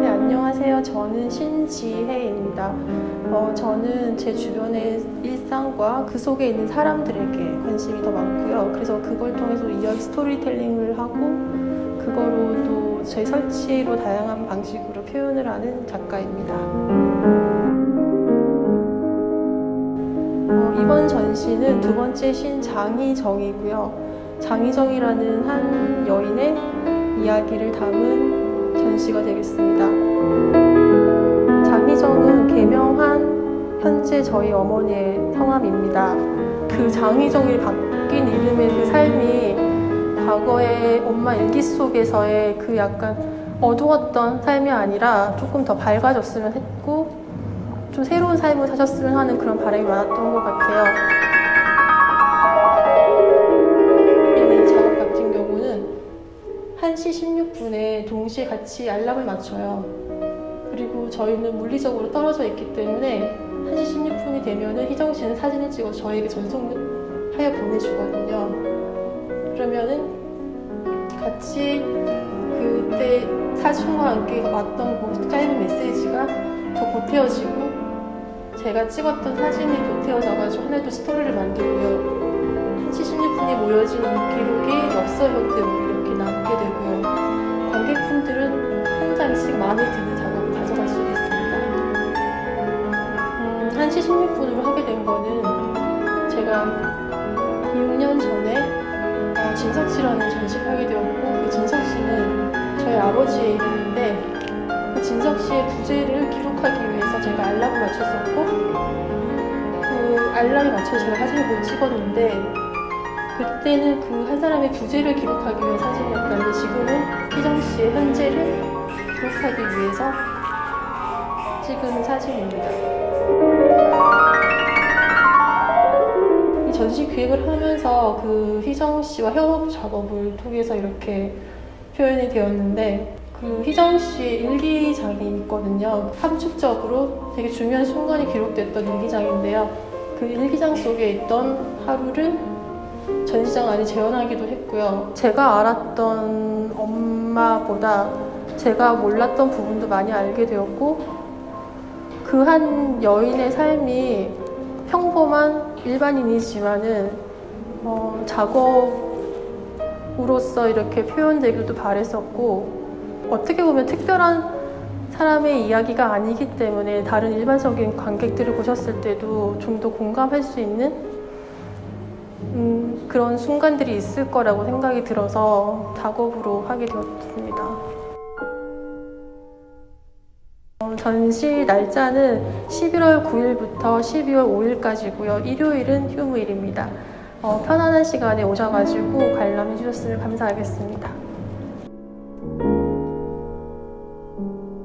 네, 안녕하세요. 저는 신지혜입니다. 어, 저는 제 주변의 일상과 그 속에 있는 사람들에게 관심이 더 많고요. 그래서 그걸 통해서 이야기 스토리텔링을 하고 그거로 또 제 설치로 다양한 방식으로 표현을 하는 작가입니다. 이번 전시는 두 번째 신 장희정이고요. 장희정이라는 한 여인의 이야기를 담은 전시가 되겠습니다. 장희정은 개명한 현재 저희 어머니의 성함입니다. 그 장희정이 바뀐 이름의 그 삶이 과거의 엄마 일기 속에서의 그 약간 어두웠던 삶이 아니라 조금 더 밝아졌으면 했고 좀 새로운 삶을 사셨으면 하는 그런 바람이 많았던 것 같아요. 이 작업 같은 경우는 1시 16분에 동시에 같이 알람을 맞춰요. 그리고 저희는 물리적으로 떨어져 있기 때문에 1시 16분이 되면은 희정 씨는 사진을 찍어 저에게 전송하여 보내주거든요. 그러면은 같이 그때 사진과 함께 왔던 그 짧은 메시지가 더 보태어지고 제가 찍었던 사진이 보태어져가지고 하나의 또 스토리를 만들고요. 1시 16분이 모여진 이 기록이 엽서 형태로 이렇게 남게 되고요. 관객분들은 한 장씩 마음에 드는 작업을 가져갈 수 있습니다. 음, 1시 16분으로 하게 된 거는 제가 6년 전에 어, 진석 씨라는 전시를 하게 되었고 그 진석 씨는 저희 아버지의 이름인데 그 진석 씨의 부재를 기록하기 위해서 제가 알람을 맞췄었고 그 알람에 맞춰 제가 사진을 못 찍었는데 그때는 그 한 사람의 부재를 기록하기 위한 사진이었다는데 지금은 희정 씨의 현재를 기록하기 위해서 찍은 사진입니다. 이 전시 기획을 하면서 그 희정 씨와 협업 작업을 통해서 이렇게 표현이 되었는데 그 희정 씨의 일기장이 있거든요. 함축적으로 되게 중요한 순간이 기록됐던 일기장인데요. 그 일기장 속에 있던 하루를 전시장 안에 재현하기도 했고요. 제가 알았던 엄마보다 제가 몰랐던 부분도 많이 알게 되었고 그 한 여인의 삶이 평범한 일반인이지만은 어, 작업으로서 이렇게 표현되기도 바랬었고 어떻게 보면 특별한 사람의 이야기가 아니기 때문에 다른 일반적인 관객들을 보셨을 때도 좀 더 공감할 수 있는 음, 그런 순간들이 있을 거라고 생각이 들어서 작업으로 하게 되었습니다. 어, 전시 날짜는 11월 9일부터 12월 5일까지고요. 일요일은 휴무일입니다. 어, 편안한 시간에 오셔가지고 관람해 주셨으면 감사하겠습니다. thank you